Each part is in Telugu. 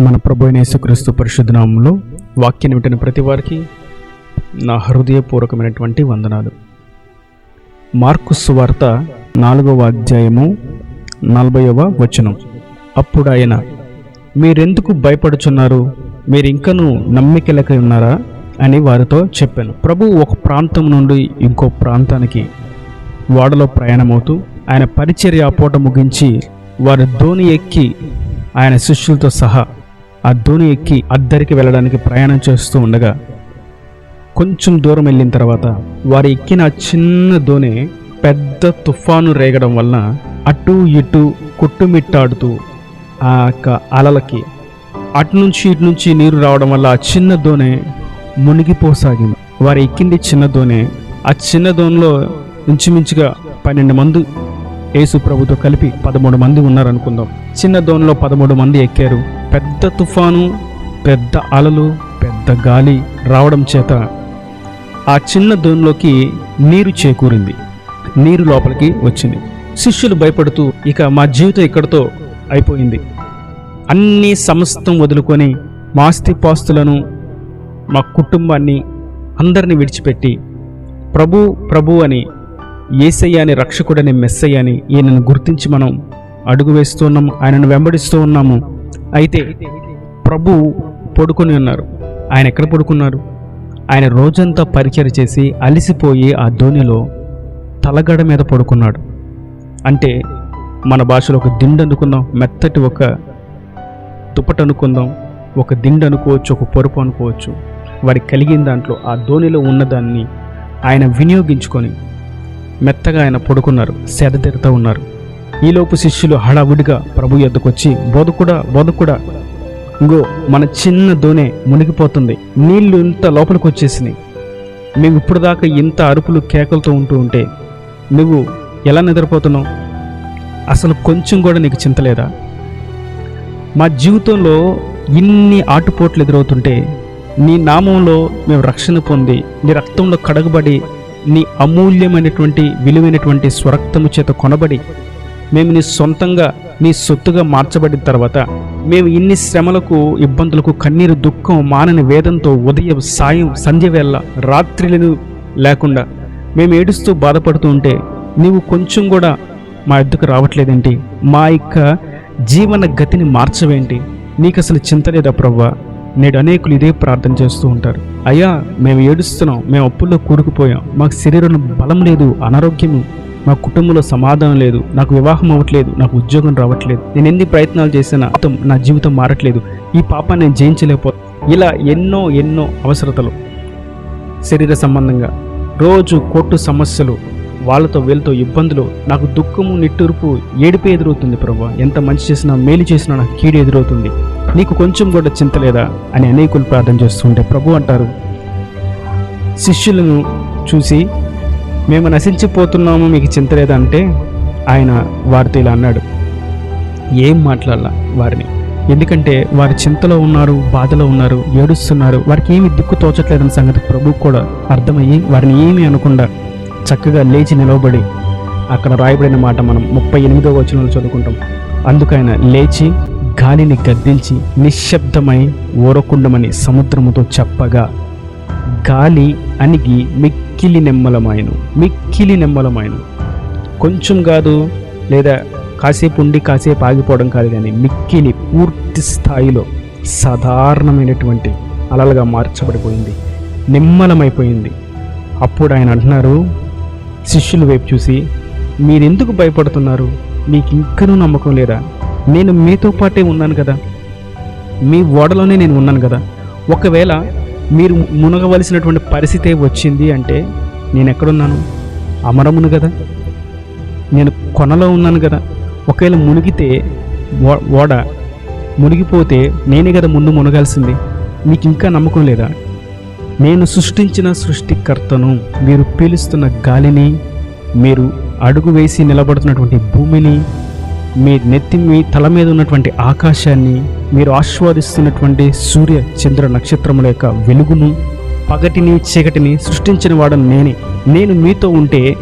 మన ప్రభు అయిన యేసుక్రీస్తు పరిశుద్ధ నామంలో వింటున్న ప్రతి వారికి నా హృదయపూర్వకమైనటువంటి వందనాలు. మార్కు సువార్త నాలుగవ అధ్యాయము నలభైవ వచనం. అప్పుడు ఆయన మీరెందుకు భయపడుచున్నారు? మీరు ఇంకనూ నమ్మికలకి ఉన్నారా? అని వారితో చెప్పాను. ప్రభు ఒక ప్రాంతం నుండి ఇంకో ప్రాంతానికి వాడలో ప్రయాణమవుతూ ఆయన పరిచర్య ఆ పూట ముగించి వారి ధోని ఎక్కి ఆయన శిష్యులతో సహా ఆ ధోని ఎక్కి అద్దరికి వెళ్ళడానికి ప్రయాణం చేస్తూ ఉండగా కొంచెం దూరం వెళ్ళిన తర్వాత వారు ఎక్కిన చిన్న దోణి పెద్ద తుఫాను రేగడం వలన అటు ఇటు కొట్టుమిట్టాడుతూ ఆ యొక్క అలలకి అటు నుంచి ఇటు నుంచి నీరు రావడం వల్ల ఆ చిన్న దోణి మునిగిపోసాగింది. వారు ఎక్కింది చిన్న దోణి ఆ చిన్న దోణిలో ఇంచుమించుగా పన్నెండు మంది యేసు ప్రభుతో కలిపి పదమూడు మంది ఉన్నారనుకుందాం. చిన్న దోణిలో పదమూడు మంది ఎక్కారు. పెద్ద తుఫాను పెద్ద అలలు పెద్ద గాలి రావడం చేత ఆ చిన్న దోనిలోకి నీరు చేకూరింది. నీరు లోపలికి వచ్చింది. శిష్యులు భయపడుతూ ఇక మా జీవితం ఇక్కడితో అయిపోయింది. అన్ని సమస్తం వదులుకొని మా ఆస్తిపాస్తులను మా కుటుంబాన్ని అందరిని విడిచిపెట్టి ప్రభు ప్రభు అని ఏసయ్య అని రక్షకుడని మెస్సయ్య అని ఈయనను గుర్తించి మనం అడుగు వేస్తూ ఉన్నాము ఆయనను వెంబడిస్తూ ఉన్నాము. అయితే ప్రభు పడుకొని ఉన్నారు. ఆయన ఎక్కడ పడుకున్నారు? ఆయన రోజంతా పరిచయం చేసి అలిసిపోయి ఆ ధోనిలో తలగడ మీద పడుకున్నాడు. అంటే మన భాషలో ఒక దిండు అనుకుందాం మెత్తటి ఒక దుప్పటి అనుకుందాం ఒక దిండు అనుకోవచ్చు ఒక పొరుపు అనుకోవచ్చు. వారికి కలిగిన దాంట్లో ఆ ధోనిలో ఉన్నదాన్ని ఆయన వినియోగించుకొని మెత్తగా ఆయన పడుకున్నారు సెదతెరుతూ ఉన్నారు. ఈలోపు శిష్యులు హడావుడిగా ప్రభు ఎద్దుకొచ్చి బోధకుడా బోధకుడా ఇంగో మన చిన్న దోనె మునిగిపోతుంది. నీళ్ళు ఇంత లోపలికి వచ్చేసినాయి. మేము ఇప్పుడు దాకా ఇంత అరుపులు కేకలతో ఉంటూ ఉంటే నువ్వు ఎలా నిద్రపోతున్నావు? అసలు కొంచెం కూడా నీకు చింతలేదా మా జీవితంలో ఇన్ని ఆటుపోట్లు ఎదురవుతుంటే నీ నామంలో మేము రక్షణ పొంది నీ రక్తంలో కడగబడి నీ అమూల్యమైనటువంటి విలువైనటువంటి స్వరక్తము చేత కొనబడి మేము నీ సొంతంగా నీ సొత్తుగా మార్చబడిన తర్వాత మేము ఇన్ని శ్రమలకు ఇబ్బందులకు కన్నీరు దుఃఖం మానని వేదంతో ఉదయం సాయం సంధ్య వేళ రాత్రిలను లేకుండా మేము ఏడుస్తూ బాధపడుతూ ఉంటే నీవు కొంచెం కూడా మా ఎద్దుకు రావట్లేదేంటి? మా యొక్క జీవన గతిని మార్చవేంటి? నీకు అసలు చింత లేదా ప్రవ్వా? నేడు అనేకులు ఇదే ప్రార్థన చేస్తూ ఉంటారు. అయ్యా మేము ఏడుస్తున్నాం మేము అప్పుల్లో కూరుకుపోయాం మాకు శరీరంలో బలం లేదు అనారోగ్యము మా కుటుంబంలో సమాధానం లేదు నాకు వివాహం అవ్వట్లేదు నాకు ఉద్యోగం రావట్లేదు. నేను ఎన్ని ప్రయత్నాలు చేసినా నా జీవితం మారట్లేదు. ఈ పాపాన్ని నేను జయించలేకపో ఇలా ఎన్నో ఎన్నో అవసరతలు. శరీర సంబంధంగా. రోజు కొట్టు సమస్యలు వాళ్ళతో వీళ్ళతో ఇబ్బందులు. నాకు దుఃఖము నిట్టూర్పు ఏడిపే ఎదురవుతుంది ప్రభా. ఎంత మంచి చేసినా మేలు చేసినా నాకు కీడు ఎదురవుతుంది. నీకు కొంచెం కూడా చింత లేదా అని అనేకులు ప్రార్థన చేస్తుంటే ప్రభు అంటారు. శిష్యులను చూసి మేము నశించిపోతున్నాము మీకు చింత లేదంటే ఆయన వారితో ఇలా అన్నాడు. ఏం మాట్లాడాల వారిని? ఎందుకంటే వారి చింతలో ఉన్నారు బాధలో ఉన్నారు ఏడుస్తున్నారు. వారికి ఏమి దిక్కు తోచట్లేదన్న సంగతి ప్రభువు కూడా అర్థమయ్యి వారిని ఏమీ అనకుండా చక్కగా లేచి నిలవబడి అక్కడ రాయబడిన మాట మనం ముప్పై ఎనిమిదో వచనంలో చదువుకుంటాం. అందుకైన లేచి గాలిని గద్దించి నిశ్శబ్దమై ఓరకుండమని సముద్రముతో చెప్పగా గాలి అణిగి మిక్కిలి నెమ్మలమాయను మిక్కిలి నెమ్మలమాయను. కొంచెం కాదు లేదా కాసేపు ఉండి కాసేపు ఆగిపోవడం కాదు కానీ మిక్కిలి పూర్తి స్థాయిలో సాధారణమైనటువంటి అలలుగా మార్చబడిపోయింది నిమ్మలమైపోయింది. అప్పుడు ఆయన అంటున్నారు శిష్యుల వైపు చూసి మీరెందుకు భయపడుతున్నారు? మీకు ఇంకనూ నమ్మకం లేదా? నేను మీతో పాటే ఉన్నాను కదా. మీ ఓడలోనే నేను ఉన్నాను కదా. ఒకవేళ మీరు మునగవలసినటువంటి పరిస్థితే వచ్చింది అంటే నేను ఎక్కడున్నాను? అమరమును కదా. నేను కొనలో ఉన్నాను కదా. ఒకవేళ మునిగితే ఓ- ఓడ మునిగిపోతే నేనే కదా ముందు మునగాల్సింది. మీకు ఇంకా నమ్మకం లేదా? నేను సృష్టించిన సృష్టికర్తను మీరు పీలుస్తున్న గాలిని మీరు అడుగు వేసి నిలబడుతున్నటువంటి భూమిని మీ నెత్తి మీ తల మీద ఉన్నటువంటి ఆకాశాన్ని మీరు ఆస్వాదిస్తున్నటువంటి సూర్య చంద్ర నక్షత్రముల యొక్క వెలుగును పగటిని చీకటిని సృష్టించిన వాడు నేనే. నేను మీతో ఉంటే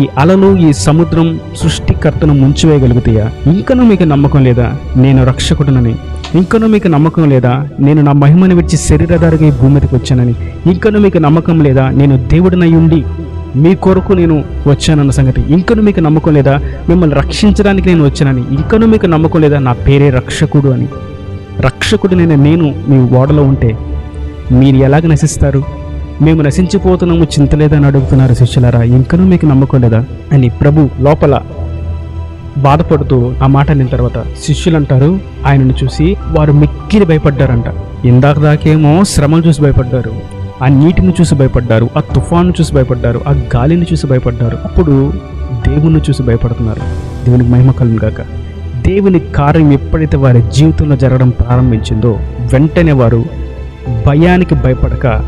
ఈ అలలు ఈ సముద్రం సృష్టికర్తను ముంచివేయగలుగుతాయా? ఇంకనూ మీకు నమ్మకం లేదా? నేను రక్షకుడునని. ఇంకనూ మీకు నమ్మకం లేదా? నేను నా మహిమను విడిచి శరీరధారిగా ఈ భూమి వచ్చానని. ఇంకనూ మీకు నమ్మకం లేదా? నేను దేవుడినై ఉండి మీ కొరకు నేను వచ్చానన్న సంగతి ఇంకను మీకు నమ్మకం లేదా? మిమ్మల్ని రక్షించడానికి నేను వచ్చానని ఇంకను మీకు నమ్మకం లేదా? నా పేరే రక్షకుడు అని. రక్షకుడినైన నేను మీ ఓడలో ఉంటే మీరు ఎలాగ నశిస్తారు? మేము నశించిపోతున్నాము చింతలేదని అడుగుతున్నారు శిష్యులారా ఇంకనూ మీకు నమ్మకం లేదా? అని ప్రభు లోపల బాధపడుతూ ఆ మాట అనిన తర్వాత శిష్యులు అంటారు ఆయనను చూసి వారు మిక్కిలి భయపడ్డారంట. ఇందాక దాకేమో శ్రమలు చూసి భయపడ్డారు. ఆ నీటిని చూసి భయపడ్డారు ఆ తుఫాను చూసి భయపడ్డారు ఆ గాలిని చూసి భయపడ్డారు. అప్పుడు దేవుణ్ణి చూసి భయపడుతున్నారు. దేవునికి మహిమ కలుగును గాక. దేవుని కార్యం ఎప్పుడైతే వారి జీవితంలో జరగడం ప్రారంభించిందో వెంటనే వారు భయానికి భయపడక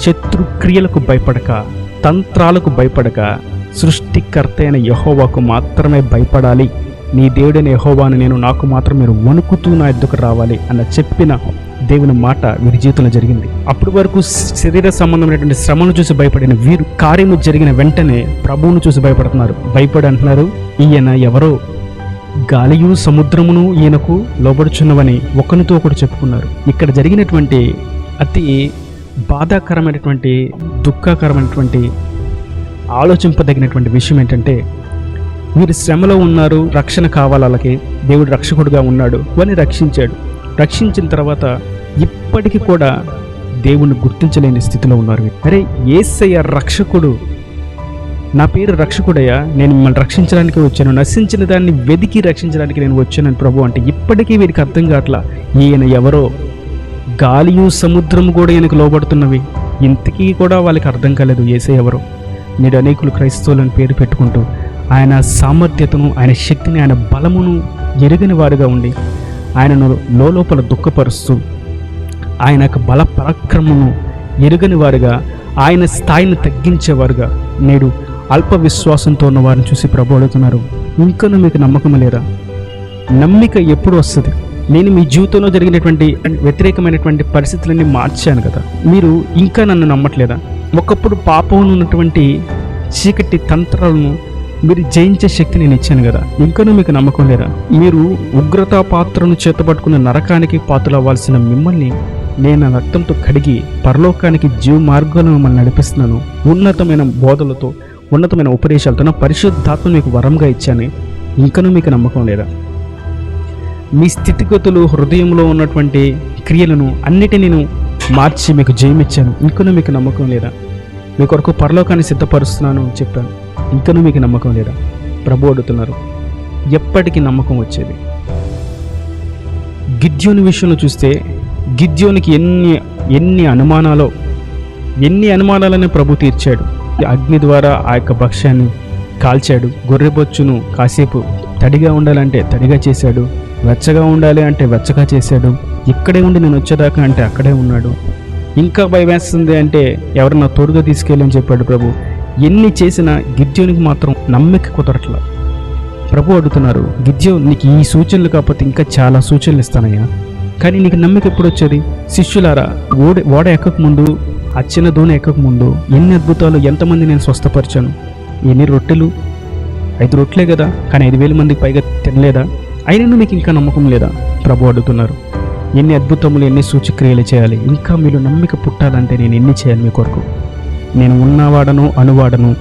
శత్రుక్రియలకు భయపడక తంత్రాలకు భయపడక సృష్టికర్త అయిన యహోవాకు మాత్రమే భయపడాలి. నీ దేవుడైన యహోవాని నేను నాకు మాత్రం మీరు వణుకుతూ నా ఎద్దుకు రావాలి అన్న చెప్పిన దేవుని మాట వీరి జీవితంలో జరిగింది. అప్పటి వరకు శరీర సంబంధమైనటువంటి శ్రమను చూసి భయపడిన వీరు కార్యము జరిగిన వెంటనే ప్రభువును చూసి భయపడుతున్నారు. భయపడి అంటున్నారు ఈయన ఎవరో? గాలియు సముద్రమును ఈయనకు లోబడుచున్నవని ఒకరితో ఒకడు చెప్పుకున్నారు. ఇక్కడ జరిగినటువంటి అతి బాధాకరమైనటువంటి దుఃఖకరమైనటువంటి ఆలోచింపదగినటువంటి విషయం ఏంటంటే వీరు శ్రమలో ఉన్నారు రక్షణ కావాలి వాళ్ళకి దేవుడు రక్షకుడుగా ఉన్నాడు అని రక్షించాడు. రక్షించిన తర్వాత ఇప్పటికీ కూడా దేవుణ్ణి గుర్తించలేని స్థితిలో ఉన్నారు. అరే ఏసయ్య రక్షకుడు నా పేరు రక్షకుడయ్యా నేను మిమ్మల్ని రక్షించడానికి వచ్చాను. నశించిన దాన్ని వెదికి రక్షించడానికి నేను వచ్చానని ప్రభు అంటే ఇప్పటికీ వీరికి అర్థం కావట్లా. ఈయన ఎవరో? గాలియు సముద్రము కూడా ఈయనకు లోబడుతున్నవి. ఇంతకీ కూడా వాళ్ళకి అర్థం కాలేదు ఏసే ఎవరో. నేడు అనేకులు క్రైస్తవులను పేరు పెట్టుకుంటూ ఆయన సామర్థ్యతను ఆయన శక్తిని ఆయన బలమును ఎరుగని వారుగా ఉండి ఆయనను లోపల దుఃఖపరుస్తూ ఆయన యొక్క బల పరాక్రమము ఎరుగని వారుగా ఆయన స్థాయిని తగ్గించేవారుగా నేడు అల్ప విశ్వాసంతో ఉన్న వారిని చూసి ప్రభు అడుగుతున్నారు ఇంకనూ మీకు నమ్మకం లేదా నమ్మిక ఎప్పుడు వస్తుంది? నేను మీ జీవితంలో జరిగినటువంటి వ్యతిరేకమైనటువంటి పరిస్థితులన్నీ మార్చాను కదా. మీరు ఇంకా నన్ను నమ్మట్లేదా? ఒకప్పుడు పాపం ఉన్నటువంటి చీకటి తంత్రాలను మీరు జయించే శక్తి నేను ఇచ్చాను కదా. ఇంకనూ మీకు నమ్మకం లేదా? మీరు ఉగ్రతా పాత్రను చేతపట్టుకున్న నరకానికి పాత్రలవ్వాల్సిన మిమ్మల్ని నేను నా రక్తంతో కడిగి పరలోకానికి జీవ మార్గాలను మిమ్మల్ని నడిపిస్తున్నాను. ఉన్నతమైన బోధలతో ఉన్నతమైన ఉపదేశాలతో నా పరిశుద్ధాత్మ మీకు వరంగా ఇచ్చాను. ఇంకనూ మీకు నమ్మకం లేదా? మీ స్థితిగతులు హృదయంలో ఉన్నటువంటి క్రియలను అన్నిటిని నేను మార్చి మీకు జయమిచ్చాను. ఇంకనూ మీకు నమ్మకం లేదా? మీ కొరకు పరలోకాన్ని సిద్ధపరుస్తున్నాను చెప్పాను. ఇంకనూ మీకు నమ్మకం లేదా? ప్రభు అడుగుతున్నారు. ఎప్పటికీ నమ్మకం వచ్చేది. గిద్యోని విషయంలో చూస్తే గిద్యోనికి ఎన్ని ఎన్ని అనుమానాలో ఎన్ని అనుమానాలని ప్రభు తీర్చాడు. అగ్ని ద్వారా ఆ యొక్క భక్ష్యాన్ని కాల్చాడు. గొర్రెబొచ్చును కాసేపు తడిగా ఉండాలంటే తడిగా చేశాడు. వెచ్చగా ఉండాలి అంటే వెచ్చగా చేశాడు. ఇక్కడే ఉండి నేను వచ్చేదాకా అంటే అక్కడే ఉన్నాడు. ఇంకా భయం వేస్తుంది అంటే ఎవరన్నా తోడుగా తీసుకెళ్ళని చెప్పాడు ప్రభు. ఎన్ని చేసినా గిద్యోనికి మాత్రం నమ్మిక కుదరట్ల. ప్రభు అడుగుతున్నారు గిద్యో నీకు ఈ సూచనలు కాకపోతే ఇంకా చాలా సూచనలు ఇస్తానయ్యా. కానీ నీకు నమ్మిక ఎప్పుడు వచ్చేది శిష్యులారా ఓడ ఓడ ఎక్కక ముందు అచ్చిన దోణి ఎక్కక ముందు ఎన్ని అద్భుతాలు ఎంతమంది నేను స్వస్థపరిచాను? ఎన్ని రొట్టెలు? ఐదు రొట్టెలే కదా కానీ ఐదు వేల మందికి పైగా తినలేదా? అయినను మీకు ఇంకా నమ్మకం లేదా? ప్రభు అడుగుతున్నారు. ఎన్ని అద్భుతములు ఎన్ని సూచక్రియలు చేయాలి ఇంకా మీరు నమ్మిక పుట్టాలంటే నేను ఎన్ని చేయాలి మీ కొరకు? నేను ఉన్నవాడను అనువాడను.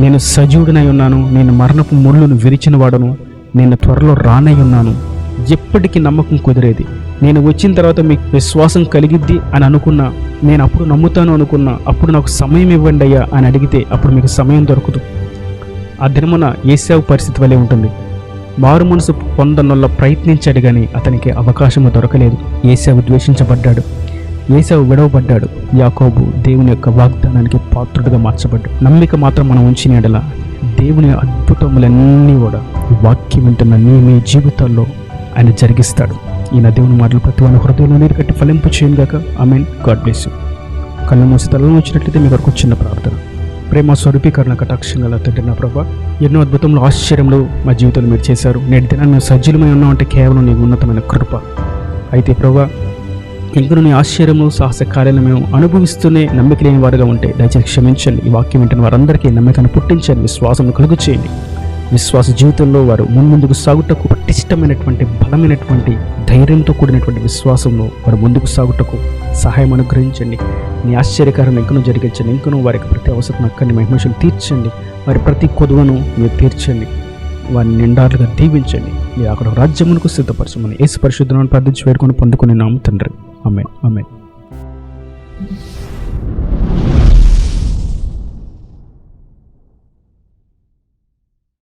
నేను సజీవుడినై ఉన్నాను. నేను మరణపు ముళ్ళును విరిచిన వాడను. నేను త్వరలో రానై ఉన్నాను. ఎప్పటికీ నమ్మకం కుదిరేది. నేను వచ్చిన తర్వాత మీకు విశ్వాసం కలిగిద్ది అని అనుకున్నా నేను అప్పుడు నమ్ముతాను అనుకున్నా అప్పుడు నాకు సమయం ఇవ్వండి అయ్యా అని అడిగితే అప్పుడు మీకు సమయం దొరకదు. ఆ దినమున ఏసావు పరిస్థితి వలె ఉంటుంది. మారు మనసు పొందనొల్ల ప్రయత్నించాడు కానీ అతనికి అవకాశము దొరకలేదు. ఏసావు ద్వేషించబడ్డాడు. ఏసావు విడవబడ్డాడు. యాకోబు దేవుని యొక్క వాగ్దానానికి పాత్రుడిగా మార్చబడ్డాడు. నమ్మిక మాత్రం మనం ఉంచిన ఎడల దేవుని అద్భుతములన్నీ కూడా వాక్యం వింటున్న నీ మీ జీవితాల్లో ఆయన జరిగిస్తాడు. ఈయన దేవుని మాటలు ప్రతి వాళ్ళ హృదయంలో నీరు కట్టి ఫలింపు చేయను గాక. మీన్ గాడ్ బ్లెస్ కళ్ళు మూసి తలలో వచ్చినట్లయితే మీ వరకు చిన్న ప్రార్థన. ప్రేమ స్వరూపీకరణ కటాక్షం గల తండ్రి నా ప్రభా ఎన్నో అద్భుతంలో ఆశ్చర్యములు మా జీవితంలో మీరు చేశారు. నేటి దినాన్ని మేము సజ్జలమై ఉన్నామంటే కేవలం నీ ఉన్నతమైన కృప. అయితే ప్రభా ఇంకను ఆశ్చర్యము సాహస కార్యాలను మేము అనుభవిస్తూనే నమ్మిక లేని వారుగా ఉంటే దయచేసి క్షమించండి. ఈ వాక్యం వింటున్న వారందరికీ నమ్మకాన్ని పుట్టించండి. విశ్వాసం కలుగు చేయండి విశ్వాస జీవితంలో వారు మున్ముందుకు సాగుటకు పటిష్టమైనటువంటి బలమైనటువంటి ధైర్యంతో కూడినటువంటి విశ్వాసంలో వారు ముందుకు సాగుటకు సహాయం అనుగ్రహించండి. నీ ఆశ్చర్యకారం ఇంకను జరిగించండి. ఇంకను వారికి ప్రతి అవసరం అక్కడిని మహిమషులు తీర్చండి. వారి ప్రతి కొదువను మీరు తీర్చండి. వారిని నిండాలుగా దీవించండి. మీరు అక్కడ రాజ్యమునకు సిద్ధపరచమని ఏసు పరిశుద్ధులను ప్రార్థించి వేడుకొని పొందుకుని నాము తండ్రి. Amen. Amen.